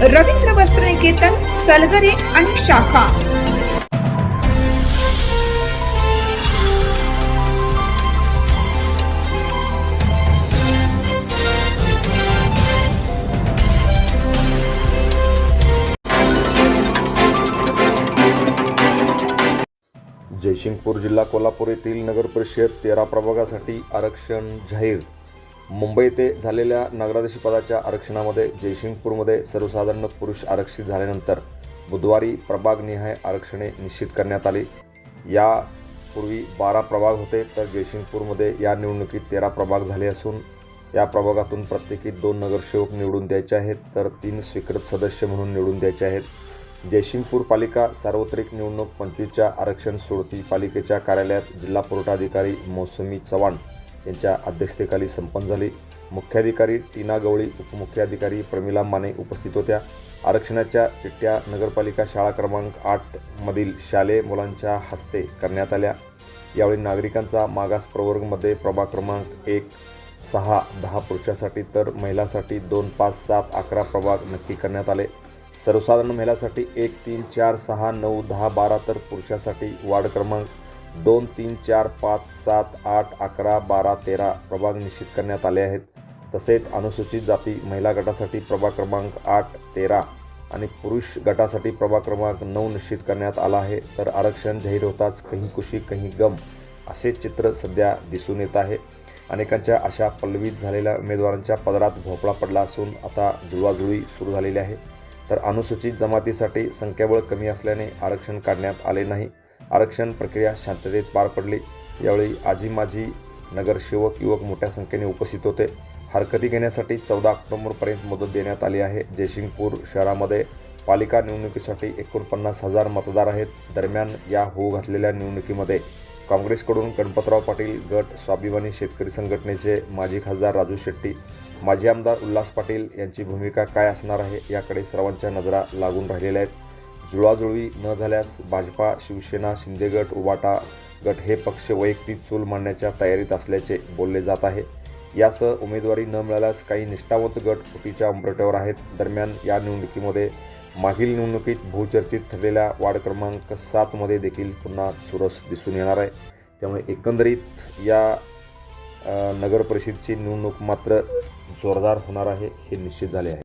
रवींद्र वस्त्र निकेतन सलगरे आणि शाखा. जयसिंगपूर जिल्हा कोल्हापूर येथील नगर परिषद तेरा प्रभागासाठी आरक्षण जाहीर मुंबई ते झालेल्या नगराध्यक्ष आरक्षणामध्ये जयसिंगपूरमध्ये सर्वसाधारण पुरुष आरक्षित झाल्यानंतर बुधवारी प्रभागनिहाय आरक्षणे निश्चित करण्यात आली. यापूर्वी बारा प्रभाग होते तर जयसिंगपूरमध्ये या निवडणुकीत तेरा प्रभाग झाले असून या प्रभागातून प्रत्येकी दोन नगरसेवक निवडून द्यायचे आहेत तर तीन स्वीकृत सदस्य म्हणून निवडून द्यायचे आहेत. जयसिंगपूर पालिका सार्वत्रिक निवडणूक पंचवीसच्या आरक्षण सोडती पालिकेच्या कार्यालयात जिल्हा पुरवठा अधिकारी मौसमी चव्हाण यांच्या अध्यक्षतेखाली संपन्न झाली. मुख्याधिकारी टीना गवळी उपमुख्याधिकारी प्रमिला माने उपस्थित होत्या. आरक्षणाच्या चिठ्ठ्या नगरपालिका शाळा क्रमांक आठमधील शालेय मुलांच्या हस्ते करण्यात आल्या. यावेळी नागरिकांचा मागास प्रवर्गमध्ये प्रभाग क्रमांक एक सहा दहा पुरुषासाठी तर महिलासाठी दोन पाच सात अकरा प्रभाग नक्की करण्यात आले. सर्वसाधारण महिलासाठी एक तीन चार सहा नऊ दहा बारा तर पुरुषासाठी वार्ड क्रमांक दोन तीन चार पाच सात आठ अकरा बारा तेरा प्रभाग निश्चित करण्यात आले आहेत. तसेच अनुसूचित जाती महिला गटासाठी प्रभाग क्रमांक आठ तेरा आणि पुरुष गटासाठी प्रभाग क्रमांक नऊ निश्चित करण्यात आला आहे. तर आरक्षण जाहीर होताच कहीं कुशी कहीं गम असे चित्र सध्या दिसून येत आहे. अनेकांच्या अशा पल्लवीत झालेल्या उमेदवारांच्या पदरात भोपळा पडला असून आता जुळवाजुळी सुरू झालेली आहे. तर अनुसूचित जमातीसाठी संख्याबळ कमी असल्याने आरक्षण काढण्यात आले नाही. आरक्षण प्रक्रिया शांततेत पार पडली. यावेळी आजी माजी नगरसेवक युवक मोठ्या संख्येने उपस्थित होते. हरकती घेण्यासाठी चौदा ऑक्टोबरपर्यंत मुदत देण्यात आली आहे. जयसिंगपूर शहरामध्ये पालिका निवडणुकीसाठी एकोणपन्नास हजार मतदार आहेत. दरम्यान या होऊ घातलेल्या निवडणुकीमध्ये काँग्रेसकडून गणपतराव पाटील गट स्वाभिमानी शेतकरी संघटनेचे माजी खासदार राजू शेट्टी माजी आमदार उल्हास पाटील यांची भूमिका काय असणार आहे याकडे सर्वांच्या नजरा लागून राहिलेल्या आहेत. जुळवाजुळवी न झाल्यास भाजपा शिवसेना शिंदेगट उबाटा गट हे पक्ष वैयक्तिक चूल मांडण्याच्या तयारीत असल्याचे बोलले जात आहे. यासह उमेदवारी न मिळाल्यास काही निष्ठावंत गट फुटीच्या उंबरट्यावर आहेत. दरम्यान या निवडणुकीमध्ये मागील निवडणुकीत बहुचर्चित ठरलेल्या वार्ड क्रमांक सातमध्ये देखील पुन्हा चुरस दिसून येणार आहे. त्यामुळे एकंदरीत या नगर परिषदची निवडणूक मात्र जोरदार होणार आहे हे निश्चित झाले आहे.